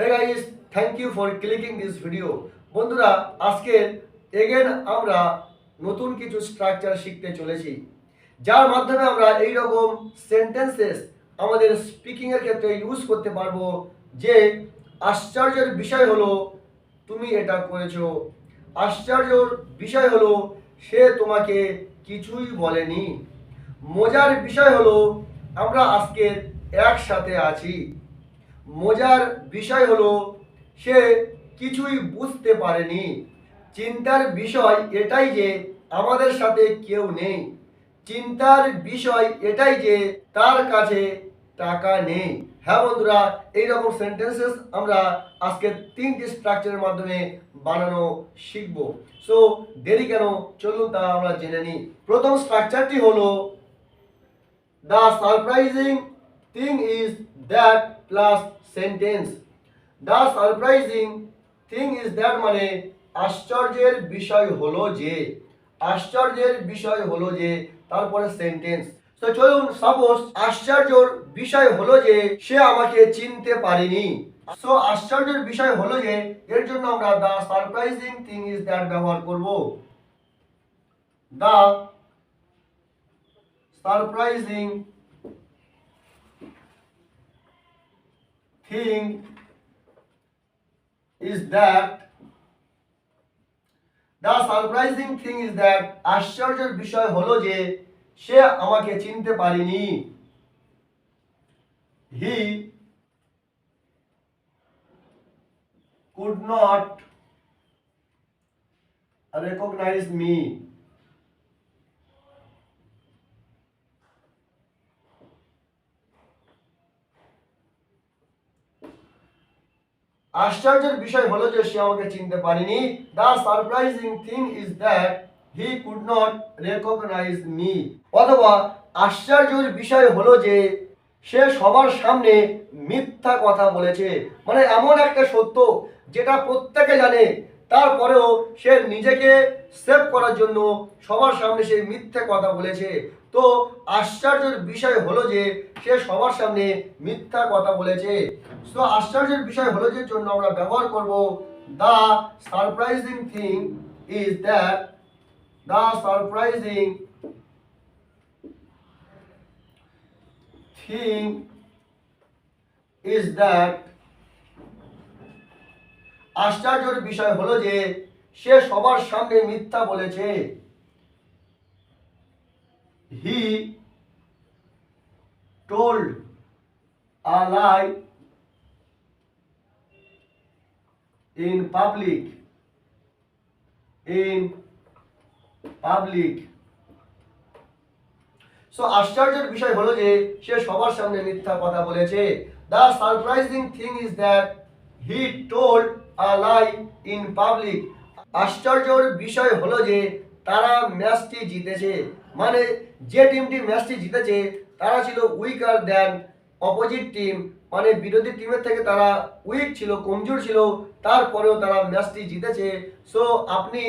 Hey guys thank you for clicking this video বন্ধুরা আজকের again আমরা নতুন কিছু স্ট্রাকচার শিখতে চলেছি। যার মাধ্যমে আমরা এই রকম সেন্টেন্সেস আমাদের স্পিকিং এর ক্ষেত্রে ইউজ করতে পারব। যে আশ্চর্যের বিষয় হলো, তুমি এটা করেছ। আশ্চর্যর বিষয় হলো, সে তোমাকে কিছুই বলেনি। মজার বিষয় হলো, আমরা আজকের একসাথে আছি। মজার বিষয় হলো, সে কিছুই বুঝতে পারেনি। চিন্তার বিষয় এটাই যে আমাদের সাথে কেউ নেই। চিন্তার বিষয় এটাই যে তার কাছে টাকা নেই। হ্যাঁ বন্ধুরা, এইরকম সেন্টেন্সেস আমরা আজকে তিনটি স্ট্রাকচারের মাধ্যমে বানানো শিখব। সো দেরি কেন? চলুন তা আমরা জেনে নিই। প্রথম স্ট্রাকচারটি হলো, The surprising thing is that plus sentence. The surprising thing is that মানে আশ্চর্যের বিষয় হলো যে, আশ্চর্যের বিষয় হলো যে, তারপরে সেন্টেন্স তো চলুন সাপোজ আশ্চর্যর বিষয় হলো যে, সে আমাকে চিনতে পারেনি। সো আশ্চর্যের বিষয় হলো যে, এর জন্য আমরা the surprising thing is that ব্যবহার করব। The surprising thing is that the surprising thing is that আশ্চর্যের বিষয় হলো যে সে আমাকে চিনতে পারেনি he could not recognize me আশ্চর্যের বিষয় হলো যে সে আমাকে চিনতে পারেনি। The surprising thing is that he could not recognise me অথবা আশ্চর্যের বিষয় হলো যে সে সবার সামনে মিথ্যা কথা বলেছে। মানে এমন একটা সত্য যেটা প্রত্যেকে জানে। তারপরেও সে নিজেকে সেভ করার জন্য সবার সামনে সে মিথ্যে কথা বলেছে। তো আশ্চর্যের বিষয় হলো যে সে সবার সামনে মিথ্যা কথা বলেছে। তো আশ্চর্যের বিষয় হলো যে জন্য আমরা ব্যবহার করব the surprising thing is that the surprising thing is that আশ্চর্যের বিষয় হলো যে সে সবার সামনে মিথ্যা বলেছে। He told a lie in public in public. So আশ্চর্যের বিষয় হলো যে, সে সবার সামনে মিথ্যা কথা বলেছে। The surprising thing is that he told a lie in public আশ্চর্যের বিষয় হলো যে, তারা ম্যাচটি জিতেছে। মানে যে টিমটি ম্যাচটি জিতেছে, তারা ছিল উইকার দেন অপোজিট টিম মানে বিরোধী টিমের থেকে তারা উইক ছিল, কমজোর ছিল, তারপরেও তারা ম্যাচটি জিতেছে। সো আপনি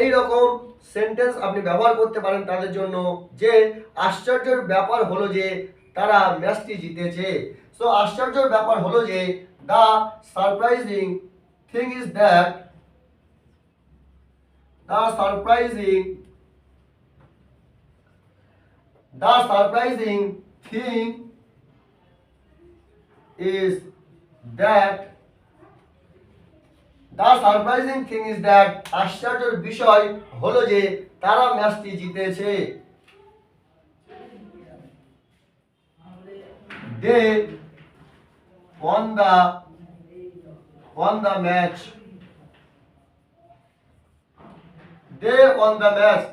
এই রকম সেন্টেন্স আপনি ব্যবহার করতে পারেন তাদের জন্য যে, আশ্চর্যের ব্যাপার হলো যে, তারা ম্যাচটি জিতেছে। সো আশ্চর্যের ব্যাপার হলো যে the surprising thing is that the surprising the surprising thing is that the surprising thing is that আশ্চর্যের বিষয় হলো যে তারা ম্যাচটি জিতেছে they won the won the match they won the match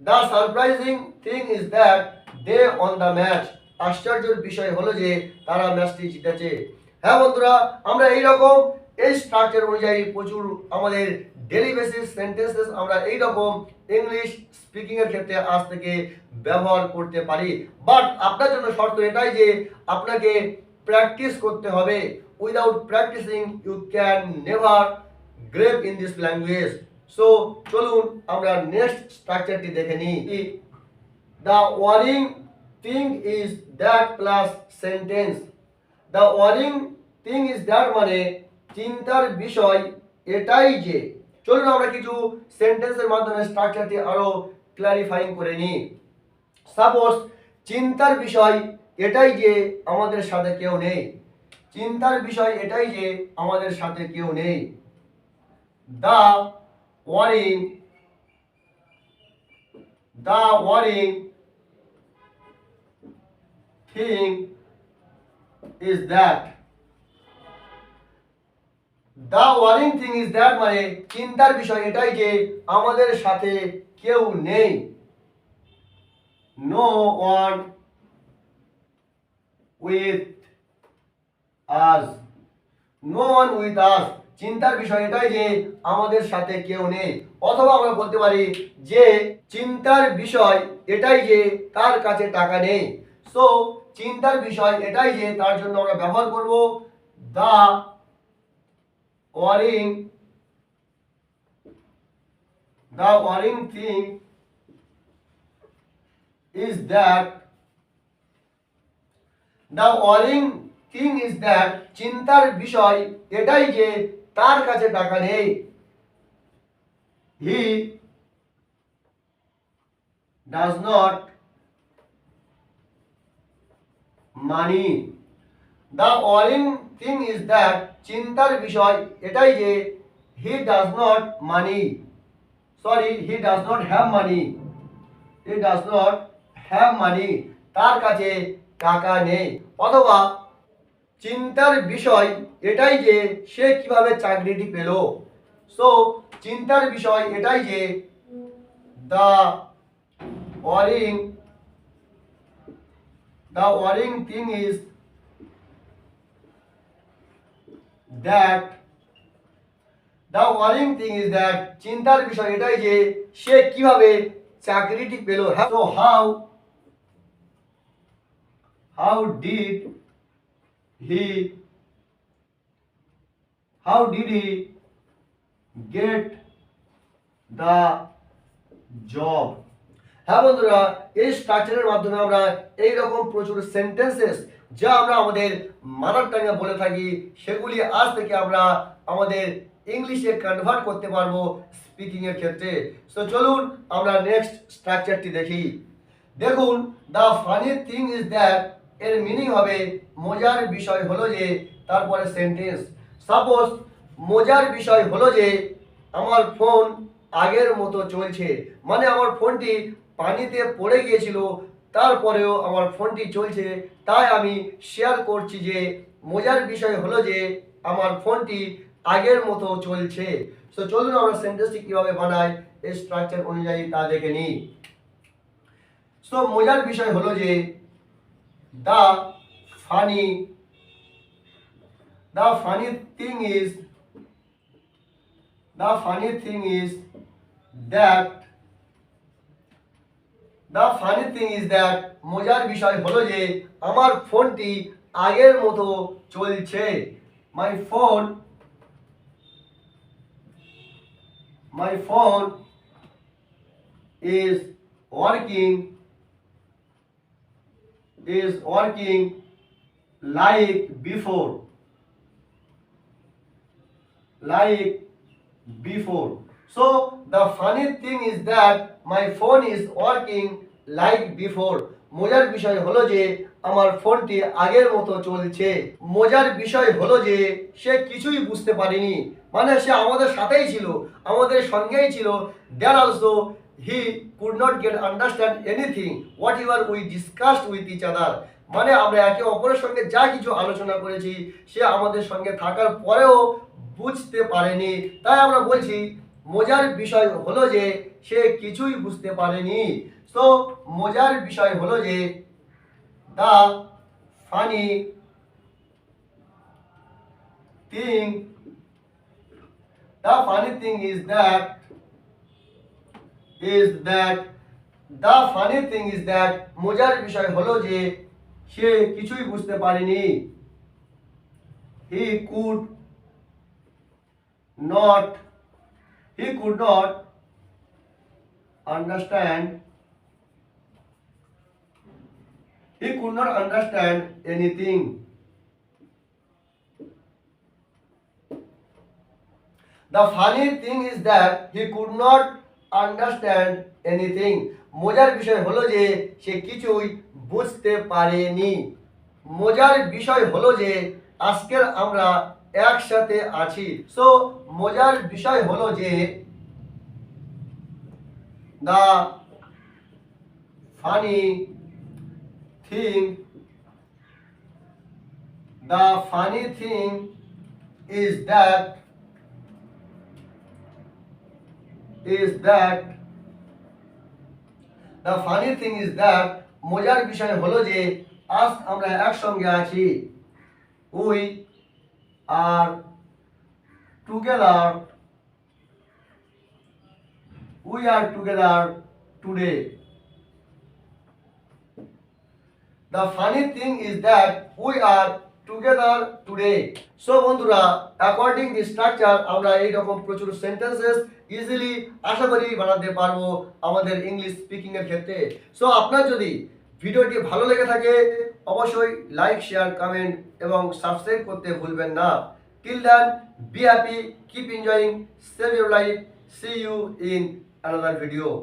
the surprising thing is that they on the match আশ্চর্যের বিষয় হলো যে তারা ম্যাচটি জিতেছে। হ্যাঁ বন্ধুরা, আমরা এই রকম এই স্ট্রাকচার অনুযায়ী প্রচুর আমাদের ডেলি বেসিস সেন্টেন্সেস আমরা এই রকম ইংলিশ স্পিকিং এর ক্ষেত্রে আজ থেকে ব্যবহার করতে পারি। বাট আপনার জন্য শর্ত এটাই যে আপনাকে প্র্যাকটিস করতে হবে। Without practising you can never grip in this language so চলুন আমরা নেক্সট স্ট্রাকচারটি দেখে নিই। The worrying thing is that plus sentence. The worrying thing is that মানে চিন্তার বিষয় এটাই যে। চলুন আমরা কিছু সেন্টেন্সের মাধ্যমে স্ট্রাকচারটি আরও ক্লারিফাইং করে নিই। সাপোজ চিন্তার বিষয় এটাই যে আমাদের সাথে কেউ নেই। চিন্তার বিষয় এটাই যে আমাদের সাথে কেউ নেই। The worrying the worrying thing is that the worrying thing is that মানে চিন্তার বিষয় এটাই যে আমাদের সাথে কেউ নেই। No one with us no one with us চিন্তার বিষয় এটাই যে আমাদের সাথে কেউ নেই। অথবা আমরা বলতে পারি যে চিন্তার বিষয় এটাই যে তার কাছে টাকা নেই। সো চিন্তার বিষয় এটাই যে তার জন্য আমরা ব্যবহার করব দা worrying the worrying thing is that the worrying thing is that চিন্তার বিষয় এটাই যে তার কাছে টাকা নেই he does not money. The worrying thing is that চিন্তার বিষয় এটাই যে he does not money sorry he does not have money he does not have money তার কাছে টাকা নেই। অথবা চিন্তার বিষয় এটাই যে সে কীভাবে চাকরিটি পেল। সো চিন্তার বিষয় এটাই যে the worrying the worrying thing is that the worrying thing is that চিন্তার বিষয় এটাই যে সে কীভাবে চাকরিটি পেল so how how did he how did he get the job হ্যাঁ বন্ধুরা, এই স্ট্রাকচারের মাধ্যমে আমরা এই রকম প্রচুর সেন্টেন্সেস যা আমরা আমাদের মাদার টাঙ্গে বলে থাকি, সেগুলি আজ থেকে আমরা আমাদের ইংলিশে কনভার্ট করতে পারব স্পিকিং এর ক্ষেত্রে। সো চলুন আমরা নেক্সট স্ট্রাকচারটি দেখি। দেখুন the funny thing is that এর মিনিং হবে, মজার বিষয় হলো যে, তারপরে সেন্টেন্স সাপোজ মজার বিষয় হলো যে, আমার ফোন আগের মতো চলছে। মানে আমার ফোনটি পানিতে পড়ে গিয়েছিল, তারপরেও আমার ফোনটি চলছে। তাই আমি শেয়ার করছি যে, মজার বিষয় হলো যে, আমার ফোনটি আগের মতো চলছে। সো চলুন আমরা সেন্টেন্সটি কীভাবে বানাই এই স্ট্রাকচার অনুযায়ী তা দেখে নিই। সো মজার বিষয় হলো যে the funny the funny thing is the funny thing is that the funny thing is that মজার বিষয় হলো যে আমার ফোনটি আগের মতো চলছে। My phone my phone is working is working like before like before so the funny thing is that my phone is working like before মজার বিষয় হলো যে, আমার ফোনটি আগের মতো চলছে। মজার বিষয় হলো যে, সে কিছুই বুঝতে পারেনি। মানে সে আমাদের সাথেই ছিল, আমাদের সঙ্গেই ছিল। There also he could not get understand anything what you are we discussed with each other মানে আমরা একে অপরের সঙ্গে যা কিছু আলোচনা করেছি, সে আমাদের সঙ্গে থাকার পরেও বুঝতে পারেনি। তাই আমরা বলছি, মজার বিষয় হলো যে সে কিছুই বুঝতে পারেনি। সো মজার বিষয় হলো যে the funny thing the funny thing is that is that the funny thing is that, মজার বিষয় হলো যে, সে কিছুই বুঝতে পারেনি। He could not he could not understand. He could not understand anything. The funny thing is that he could not understand anything মজার বিষয় হলো যে সে কিছুই বুঝতে পারেনি। মজার বিষয় হলো যে আজকের আমরা একসাথে আছি। সো মজার বিষয় হলো যে the funny thing the funny thing is that is that the funny thing is that, মজার বিষয় হলো যে আজ আমরা একসঙ্গে আছি we are together we are together today The funny thing is that we are together today. So, বন্ধুরা according the structure আমরা এইরকম প্রচুর সেন্টেন্সেস ইজিলি আশা করি বানাতে পারব আমাদের ইংলিশ স্পিকিং এর ক্ষেত্রে। সো আপনার যদি ভিডিওটি ভালো লেগে থাকে, অবশ্যই লাইক শেয়ার কমেন্ট এবং সাবস্ক্রাইব করতে ভুলবেন না। Till then be happy keep enjoying save your life see you in another video